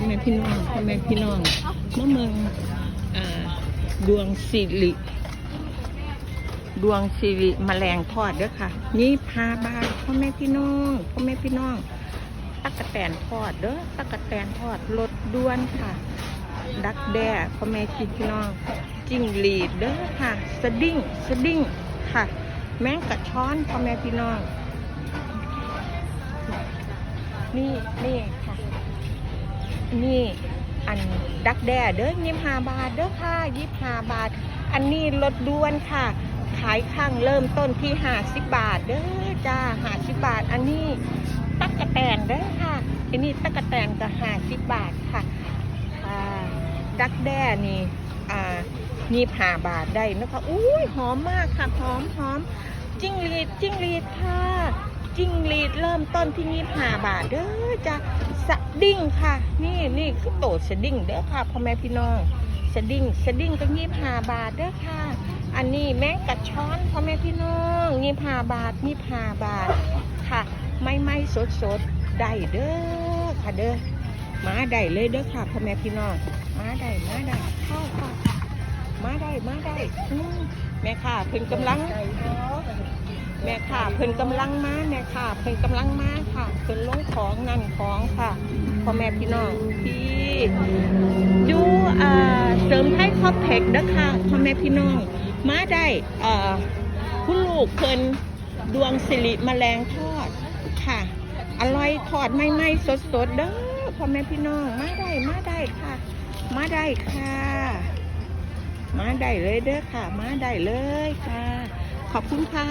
พ่อแม่พี่น้องพ่อแม่พี่น้องมะเมืองดวงสิริดวงสิริแมลงทอดเด้อค่ะ นี่พาบานพ่อแม่พี่น้องพ่อแม่พี่น้องตักกะแตนทอดเด้อตักกะแตนทอดรสด้วนค่ะ ดักแด้พ่อแม่พี่น้องจิ้งหรีดเด้อค่ะ สดิ้งสดิ้งค่ะ แมงกะช้อนพ่อแม่พี่น้อง นี่นี่ค่ะ นี่อันดักแด้เด้อยี่ห้าบาทเด้อค่ะยี่ห้าบาท อันนี้ลดด้วนค่ะ ขายข้างเริ่มต้นที่ห้าสิบบาทเด้อจ้าห้าสิบบาท อันนี้ตักกะแตนเด้อค่ะอันนี้ตักกะแตนก็ห้าสิบบาทค่ะดักแด้นี่อ่านี่ผ่าบาทได้นะคะอุ้ยหอมมากค่ะหอมหอมจิ้งรีดจิ้งรีดค่ะจิ้งรีดเริ่มต้นที่นี่ผ่าบาทเด้อจ้ะ สดิ้งค่ะ นี่นี่คือโตสดิ้งเด้อค่ะพ่อแม่พี่น้องสดิ้งสดิ้งก็ยี่ผ่าบาทเด้อค่ะ อันนี้แมงกัดช้อนพ่อแม่พี่น้องยี่ผ่าบาทยี่ผ่าบาทค่ะ ไม่ไม่สดสดได้เด้อค่ะเด้อมาได้เลยเด้อค่ะพ่อแม่พี่น้องมาได้มาได้เข้าค่ะมาได้มาได้แม่ค่ะเพิ่นกำลัง ค่ะ เพิ่นกำลังมาแม่ยค่ะ เพิ่นกำลังมาค่ะ เพิ่นลงของนั่นของค่ะพ่อแม่พี่น้องที่อยู่อ่าเสริมไทยคอปเทคเด้อค่ะพ่อแม่พี่น้องมาได้อ่าคุณลูกเพิ่นดวงสิริแมลงทอดค่ะอร่อยทอดไม่ไหม้สดๆเด้อพ่อแม่พี่น้องมาได้มาได้ค่ะ มาได้ค่ะ มาได้เลยเด้อค่ะ มาได้เลยค่ะ ขอบคุณค่ะ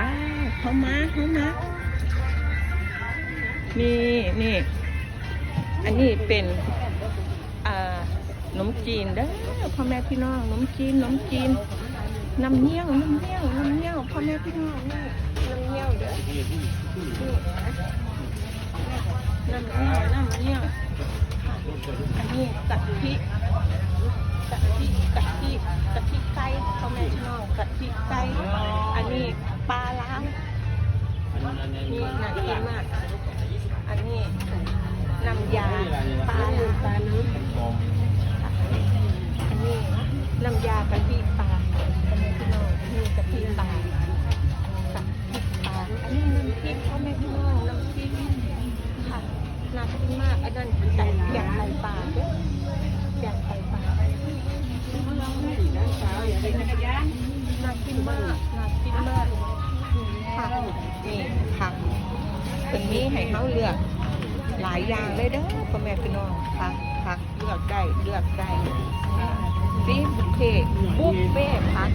อ้าวเขามาเขามานี่นี่อันนี้เป็นอ่าขนมจีนเด้อพ่อแม่พี่น้องขนมจีนขนมจีนน้ำเงี้ยวน้ำเงี้ยวน้ำเงี้ยวพ่อแม่พี่น้องน้ำเงี้ยวเด้อน้ำเงี้ยวน้ำเงี้ยวอันนี้กะทิก นี่น่ากินมาก อันนี้น้ำยาปลาล้างปลาน้ำอันนี้น้ำยากะทิปลาพ่อแม่พี่น้องนี่กะทิปลากะทิปลาอันนี้น้ำพริกพ่อแม่พี่น้องน้ำพริกค่ะน่ากินมากอันนั้นไก่แกงไข่ปลาเด้อแกงไข่ปลาน่ากิ ตรงนี้ให้เขาเลือกหลายอย่างเลยเด้อพ่อแม่พี่น้องค่ะค่ะเลือกได้เลือกได้ฟีบุฟเฟ่บุฟเฟ่ต์พัก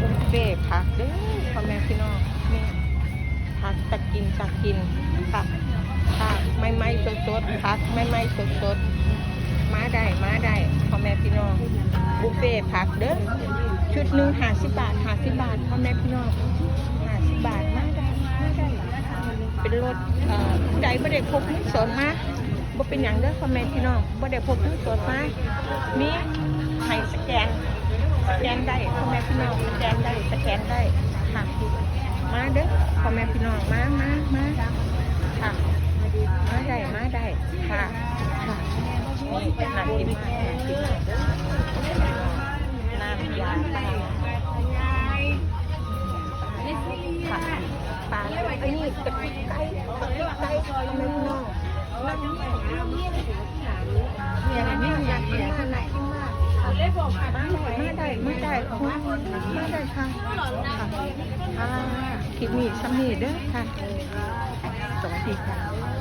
บุฟเฟ่ต์พักเด้อพ่อแม่พี่น้องนี่พักตักกินตักกินค่ะค่ะไม่ไม่สดสดๆพักไม่ไม่สดสดมาได้มาได้พ่อแม่พี่น้องบุฟเฟ่ต์พักเด้อชุดหนึ่งห้าสิบบาทห้าสิบบาทพ่อแม่พี่น้อง รถผู้ใดไม่ได้พกเงินสดมาบ่เป็นอย่างเด้อพ่อแม่พี่น้องบ่ได้พกเงินสดมามีให้สแกน สแกนได้พ่อแม่พี่น้องสแกนได้สแกนได้ค่ะมาเด้อพ่อแม่พี่น้องมามามาค่ะมาได้มาได้ค่ะค่ะนี่น่ากินมากน่ากินมาก น้ำเงี้ยวน้ำเงี้ยวเนี่ยอันนี้อยากกินมากน่ากินมากค่ะมาได้ไม่ได้ค่ะค่ะคลิปนี้สำนีเด้อค่ะ สวัสดีค่ะ